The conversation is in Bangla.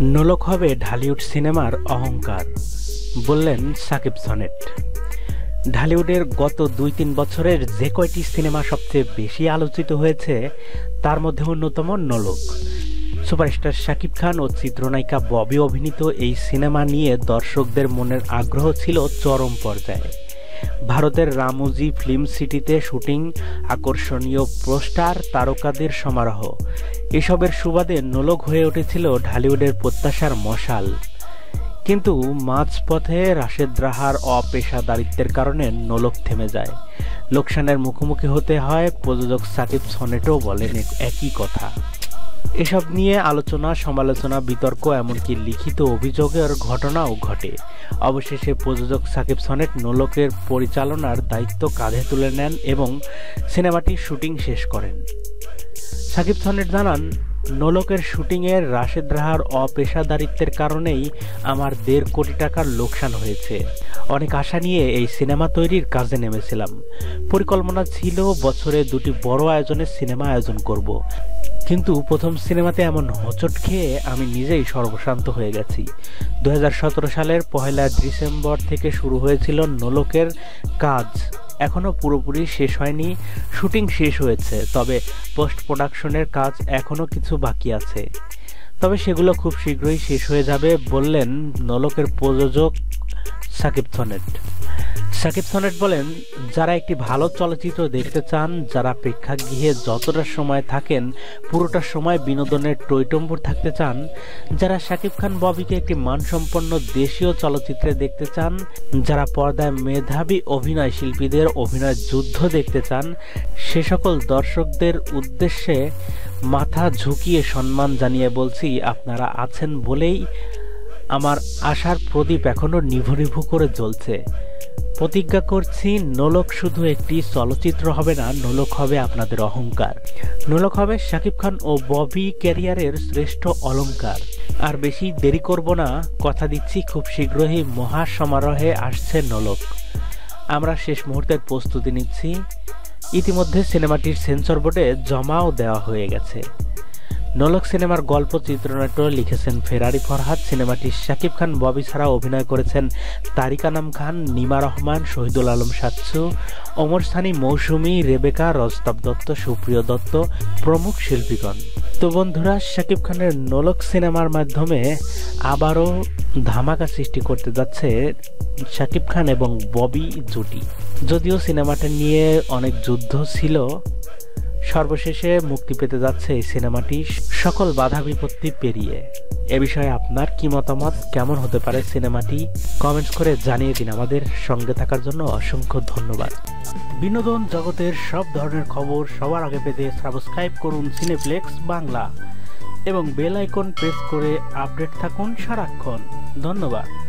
নোলক হবে ঢালিউড সিনেমার অহংকার, বললেন সাকিব সনেট। ঢালিউডের গত দুই তিন বছরের যে কয়টি সিনেমা সবচেয়ে বেশি আলোচিত হয়েছে, তার মধ্যে অন্যতম নোলক। সুপারস্টার শাকিব খান ও চিত্রনায়িকা ববি অভিনীত এই সিনেমা নিয়ে দর্শকদের মনের আগ্রহ ছিল চরম পর্যায়ে। ভারতের রামুজি ফিল্ম সিটিতে শুটিং, আকর্ষণীয় পোস্টার, তারকাদের সমারোহ। এসবের সুবাদে নোলক হয়ে উঠেছিল ঢালিউডের প্রত্যাশার মশাল। কিন্তু মাঝপথে রাশেদ রাহার অপেশাদারিত্বের কারণে নোলক থেমে যায়। লোকসানের মুখোমুখি হতে হয় প্রযোজক সাকিব সনেটও বলেন একই কথা। এসব নিয়ে আলোচনা, সমালোচনা, বিতর্ক, এমনকি লিখিত অভিযোগের ঘটনাও ঘটে। অবশেষে প্রযোজক সাকিব সনেট নোলকের পরিচালনার দায়িত্ব কাঁধে তুলে নেন এবং সিনেমাটি শুটিং শেষ করেন। সাকিব সনেট জানান, নোলকের শুটিংয়ের রাশেদ রাহার অপেশাদারিত্বের কারণেই আমার দেড় কোটি টাকার লোকসান হয়েছে। অনেক আশা নিয়ে এই সিনেমা তৈরির কাজে নেমেছিলাম। পরিকল্পনা ছিল বছরে দুটি বড় আয়োজনের সিনেমা আয়োজন করব। কিন্তু প্রথম সিনেমাতে এমন হোঁচট খেয়ে আমি নিজেই সর্বশান্ত হয়ে গেছি। দুই হাজার সতেরো সালের পহেলা ডিসেম্বর থেকে শুরু হয়েছিল নোলকের কাজ। এখনও পুরোপুরি শেষ হয়নি, শুটিং শেষ হয়েছে, তবে পোস্ট প্রোডাকশনের কাজ এখনও কিছু বাকি আছে। তবে সেগুলো খুব শীঘ্রই শেষ হয়ে যাবে বললেন নলকের প্রযোজক সাকিব সনেট। সাকিব সনেট বলেন, যারা একটি ভালো চলচ্চিত্র দেখতে চান, যারা প্রেক্ষাগৃহে যতটা সময় থাকেন, পুরোটা সময় বিনোদনের টৈটম্বুর থাকতে চান, যারা শাকিব খান ববিকে একটি মানসম্পন্ন দেশীয় চলচ্চিত্রে দেখতে চান, যারা পর্দায় মেধাবী অভিনয় শিল্পীদের অভিনয় যুদ্ধ দেখতে চান, সে সকল দর্শকদের উদ্দেশ্যে মাথা ঝুঁকিয়ে সম্মান জানিয়ে বলছি, আপনারা আছেন বলেই আমার আশার প্রদীপ এখনও নিভু নিভু করে জ্বলছে। প্রতিজ্ঞা করছি, নোলক শুধু একটি চলচ্চিত্র হবে না, নোলক হবে আপনাদের অহংকার। নোলক হবে শাকিব খান ও ববি ক্যারিয়ারের শ্রেষ্ঠ অলঙ্কার আর বেশি দেরি করব না, কথা দিচ্ছি, খুব শীঘ্রই মহা সমারোহে আসছে নোলক। আমরা শেষ মুহূর্তের প্রস্তুতি নিচ্ছি। ইতিমধ্যে সিনেমাটির সেন্সর বোর্ডে জমাও দেওয়া হয়ে গেছে। নলক সিনেমার গল্প চিত্রনাট্য লিখেছেন ফেরারি ফরহাদ, সিনেমাটি শাকিব খান, ববি ছাড়া অভিনয় করেছেন তারিকানাম খান, নিমা রহমান, শহীদুল আলম সাচ্ছু অমর স্থানী মৌসুমী, রেবেকা, রজতাব দত্ত, সুপ্রিয় দত্ত, প্রমুখ শিল্পীগণ। তো বন্ধুরা, শাকিব খানের নলক সিনেমার মাধ্যমে আবারও ধামাকা সৃষ্টি করতে যাচ্ছে শাকিব খান এবং ববি জুটি। যদিও সিনেমাটা নিয়ে অনেক যুদ্ধ ছিল সর্বশেষে মুক্তি পেতে যাচ্ছে এই সিনেমাটি সকল বাধা বিপত্তি পেরিয়ে। এ বিষয়ে আপনার কি মতামত? কেমন হতে পারে সিনেমাটি? কমেন্টস করে জানিয়ে দিন আমাদের সঙ্গে থাকার জন্য অসংখ্য ধন্যবাদ। বিনোদন জগতের সব ধরনের খবর সবার আগে পেতে সাবস্ক্রাইব করুন সিনেপ্লেক্স বাংলা এবং বেল আইকন প্রেস করে আপডেট থাকুন সারাক্ষণ। ধন্যবাদ।